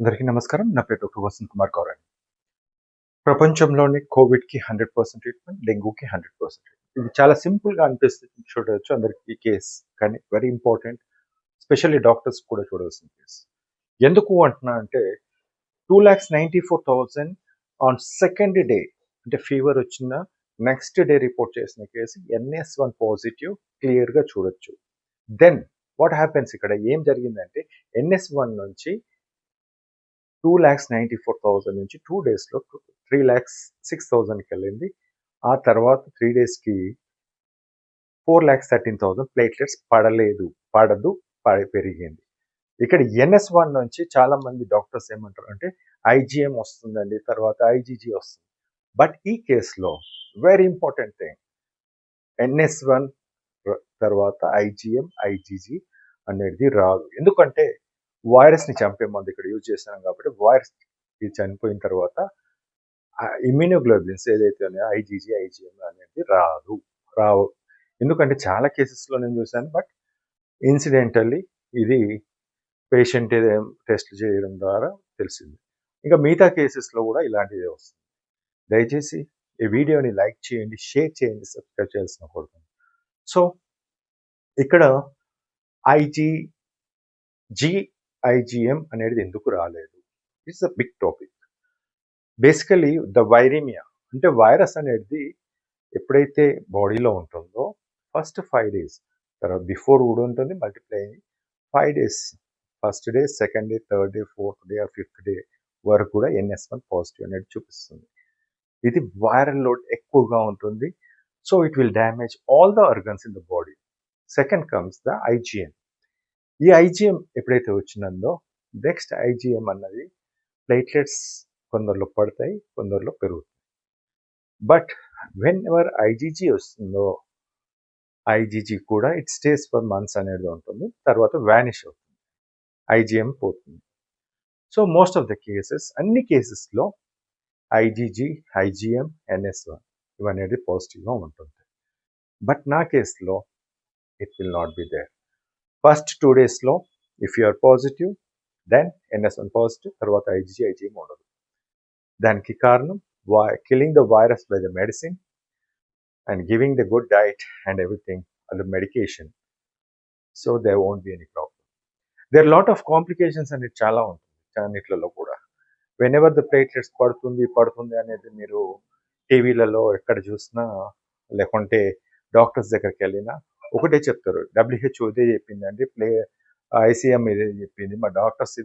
అందరికీ నమస్కారం. నా పేరు డాక్టర్ వసంత్ కుమార్ గౌరవ్ ప్రపంచంలోని కోవిడ్కి హండ్రెడ్ పర్సెంట్ ట్రీట్మెంట్ డెంగ్యూకి హండ్రెడ్ పర్సెంట్ ఇది చాలా సింపుల్గా అనిపిస్తుంది చూడవచ్చు అందరికీ ఈ కేస్ కానీ వెరీ ఇంపార్టెంట్ స్పెషల్లీ డాక్టర్స్ కూడా చూడవలసిన కేసు. ఎందుకు అంటున్నా అంటే two lakhs ninety four thousand on second day అంటే ఫీవర్ వచ్చిన నెక్స్ట్ డే రిపోర్ట్ చేసిన కేసు ఎన్ఎస్ వన్ పాజిటివ్ క్లియర్గా చూడొచ్చు. దెన్ వాట్ హ్యాపెన్స్ ఇక్కడ? ఏం జరిగిందంటే ఎన్ఎస్ వన్ నుంచి two lakhs ninety four thousand నుంచి టూ డేస్లో త్రీ ల్యాక్స్ సిక్స్ థౌజండ్కి వెళ్ళింది. ఆ తర్వాత త్రీ డేస్కి four lakhs thirteen thousand platelets పడలేదు పడదు పెరిగింది. ఇక్కడ ఎన్ఎస్ వన్ నుంచి చాలా మంది డాక్టర్స్ ఏమంటారు అంటే ఐజిఎం వస్తుందండి తర్వాత ఐజీజీ వస్తుంది. బట్ ఈ కేసులో very important thing NS one తర్వాత ఐజిఎం ఐజీజీ అనేది రాదు. ఎందుకంటే వైరస్ని చంపే మందు ఇక్కడ యూజ్ చేస్తున్నాం కాబట్టి వైరస్ ఇది చనిపోయిన తర్వాత ఇమ్యూనోగ్లోబిన్స్ ఏదైతే ఉన్నాయో ఐజీజీ ఐజీఎం అనేది రాదు రావు. ఎందుకంటే చాలా కేసెస్లో నేను చూశాను బట్ ఇన్సిడెంటల్లీ ఇది పేషెంట్ టెస్ట్ చేయడం ద్వారా తెలిసింది. ఇంకా మిగతా కేసెస్లో కూడా ఇలాంటిదే వస్తుంది. దయచేసి ఈ వీడియోని లైక్ చేయండి షేర్ చేయండి సబ్స్క్రైబ్ చేయాల్సిన కోరుతుంది సో ఇక్కడ ఐజీ జీ ఐజిఎం అనేది ఎందుకు రాలేదు? It's a big topic basically the viremia అంటే వైరస్ అనేది ఎప్పుడైతే బాడీలో ఉంటుందో ఫస్ట్ ఫైవ్ డేస్ తర్వాత బిఫోర్ కూడా ఉంటుంది multiply five days first day second day third day fourth day or fifth day వరకు కూడా ఎన్ఎస్ వన్ పాజిటివ్ అనేది చూపిస్తుంది. ఇది వైరల్ లోడ్ ఎక్కువగా ఉంటుంది. So it will damage all the organs in the body second comes the IGN ఈ IgM ఎప్పుడైతే వచ్చిందో నెక్స్ట్ ఐజిఎం అన్నది ప్లేట్లెట్స్ కొందరిలో పడతాయి కొందరిలో పెరుగుతాయి. బట్ వెన్ ఎవర్ ఐజీజీ వస్తుందో ఐజీజీ కూడా ఇట్ స్టేస్ ఫర్ మంత్స్ అనేది ఉంటుంది తర్వాత వ్యానిష్ అవుతుంది ఐజిఎం పోతుంది. So most of the cases అన్ని కేసెస్లో ఐజీజీ ఐజిఎం ఎన్ఎస్ వన్ ఇవనేది పాజిటివ్గా ఉంటుంది బట్ నా కేసులో it will not be there. First two డేస్లో if you are positive then NS one positive తర్వాత ఐజీ ఐజీఎం ఉండదు. దానికి కారణం why killing the virus by the medicine and giving the good diet and everything and medication so they won't be any problem there lot of complications అనేది చాలా ఉంటుంది అన్నిట్లలో కూడా. When ever the platelets పడుతుంది పడుతుంది అనేది మీరు టీవీలలో ఎక్కడ చూసినా లేకుంటే డాక్టర్స్ దగ్గరికి వెళ్ళినా ఒకటే చెప్తారు. డబ్ల్యూహెచ్ఓ ఇదే చెప్పింది ప్లే ఐసీఎం ఇదే చెప్పింది. మా డాక్టర్స్ ఇది